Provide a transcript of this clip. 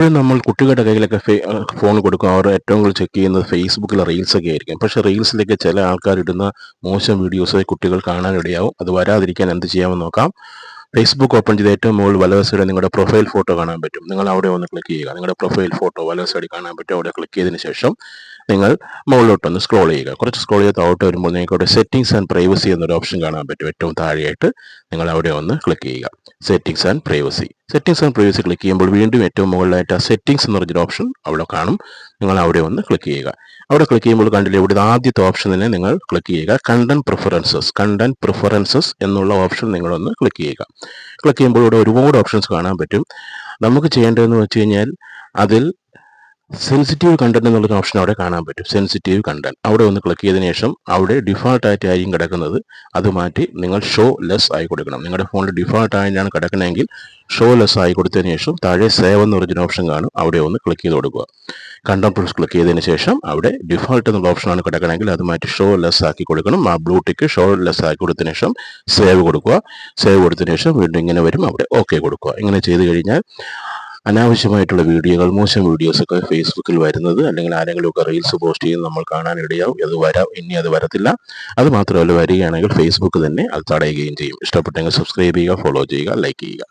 ഇപ്പോഴും നമ്മൾ കുട്ടികളുടെ കയ്യിലൊക്കെ ഫോൺ കൊടുക്കും. അവർ ഏറ്റവും കൂടുതൽ ചെക്ക് ചെയ്യുന്നത് ഫേസ്ബുക്കിലെ റീൽസ് ഒക്കെ ആയിരിക്കും. പക്ഷേ റീൽസിലൊക്കെ ചില ആൾക്കാർ ഇടുന്ന മോശം വീഡിയോസ് കുട്ടികൾ കാണാനിടയാവും അത് വരാതിരിക്കാൻ എന്ത് ചെയ്യാമെന്ന് നോക്കാം. ഫേസ്ബുക്ക് ഓപ്പൺ ചെയ്ത് ഏറ്റവും മുകളിൽ വലവസൈഡ് നിങ്ങളുടെ പ്രൊഫൈൽ ഫോട്ടോ കാണാൻ പറ്റും. നിങ്ങൾ അവിടെ ഒന്ന് ക്ലിക്ക് ചെയ്യുക. നിങ്ങളുടെ പ്രൊഫൈൽ ഫോട്ടോ വലവസൈഡ് കാണാൻ പറ്റും. അവിടെ ക്ലിക്ക് ചെയ്തതിന് ശേഷം നിങ്ങൾ മുകളിലോട്ടൊന്ന് സ്ക്രോൾ ചെയ്യുക. കുറച്ച് സ്ക്രോൾ ചെയ്ത് താഴോട്ട് വരുമ്പോൾ നിങ്ങൾക്ക് അവിടെ സെറ്റിംഗ്സ് ആൻഡ് പ്രൈവസി എന്നൊരു ഓപ്ഷൻ കാണാൻ പറ്റും. ഏറ്റവും താഴെയായിട്ട് നിങ്ങൾ അവിടെ ഒന്ന് ക്ലിക്ക് ചെയ്യുക. Settings and privacy settings and privacy click ചെയ്യുമ്പോൾ വീണ്ടും ഏറ്റവും മുകളിലായിട്ട് ആ സെറ്റിംഗ്സ് എന്ന് പറഞ്ഞൊരു ഓപ്ഷൻ അവിടെ കാണും. നിങ്ങൾ അവിടെ ഒന്ന് ക്ലിക്ക് ചെയ്യുക. അവിടെ ക്ലിക്ക് ചെയ്യുമ്പോൾ കണ്ടില്ലേ ഇവിടെ ആദ്യത്തെ ഓപ്ഷൻ തന്നെ നിങ്ങൾ ക്ലിക്ക് ചെയ്യുക. കണ്ടന്റ് പ്രിഫറൻസസ് കണ്ടന്റ് പ്രിഫറൻസസ് എന്നുള്ള ഓപ്ഷൻ നിങ്ങളൊന്ന് ക്ലിക്ക് ചെയ്യുക. ക്ലിക്ക് ചെയ്യുമ്പോൾ ഇവിടെ ഒരുപാട് ഓപ്ഷൻസ് കാണാൻ പറ്റും. നമുക്ക് ചെയ്യേണ്ടതെന്ന് വെച്ച് കഴിഞ്ഞാൽ അതിൽ സെൻസിറ്റീവ് കണ്ടന്റ് എന്നുള്ളൊരു ഓപ്ഷൻ അവിടെ കാണാൻ പറ്റും. സെൻസിറ്റീവ് കണ്ടന്റ് അവിടെ ഒന്ന് ക്ലിക്ക് ചെയ്തതിനു ശേഷം അവിടെ ഡിഫാൾട്ട് ആയിട്ടായിരിക്കും കിടക്കുന്നത്. അത് മാറ്റി നിങ്ങൾ ഷോ ലെസ് ആയി കൊടുക്കണം. നിങ്ങളുടെ ഫോണിൽ ഡിഫാൾട്ട് ആയിട്ടാണ് കിടക്കണമെങ്കിൽ ഷോ ലെസ് ആയി കൊടുത്തതിന് ശേഷം താഴെ സേവ് എന്ന് പറഞ്ഞൊരു ഓപ്ഷൻ കാണും. അവിടെ ഒന്ന് ക്ലിക്ക് ചെയ്ത് കൊടുക്കുക. കണ്ടംപ്രസ് ക്ലിക്ക് ചെയ്തതിന് ശേഷം അവിടെ ഡിഫാൾട്ട് എന്നുള്ള ഓപ്ഷനാണ് കിടക്കണമെങ്കിൽ അത് മാറ്റി ഷോ ലെസ് ആക്കി കൊടുക്കണം. ആ ബ്ലൂ ടിക്ക് ഷോ ലെസ് ആക്കി കൊടുത്തതിന് ശേഷം സേവ് കൊടുക്കുക. സേവ് കൊടുത്തതിന് ശേഷം വീണ്ടും ഇങ്ങനെ വരും. അവിടെ ഓക്കെ കൊടുക്കുക. ഇങ്ങനെ ചെയ്ത് കഴിഞ്ഞാൽ അനാവശ്യമായിട്ടുള്ള വീഡിയോകൾ മോശം വീഡിയോസൊക്കെ ഫേസ്ബുക്കിൽ വരുന്നത് അല്ലെങ്കിൽ ആരെങ്കിലും ഒക്കെ റീൽസ് പോസ്റ്റ് ചെയ്യുന്നത് നമ്മൾ കാണാനിടയാവും. അത് വരാം. ഇനി അത് വരത്തില്ല. അത് മാത്രമല്ല വരികയാണെങ്കിൽ ഫേസ്ബുക്ക് തന്നെ അത് തടയുകയും ചെയ്യും. ഇഷ്ടപ്പെട്ടെങ്കിൽ സബ്സ്ക്രൈബ് ചെയ്യുക ഫോളോ ചെയ്യുക ലൈക്ക് ചെയ്യുക.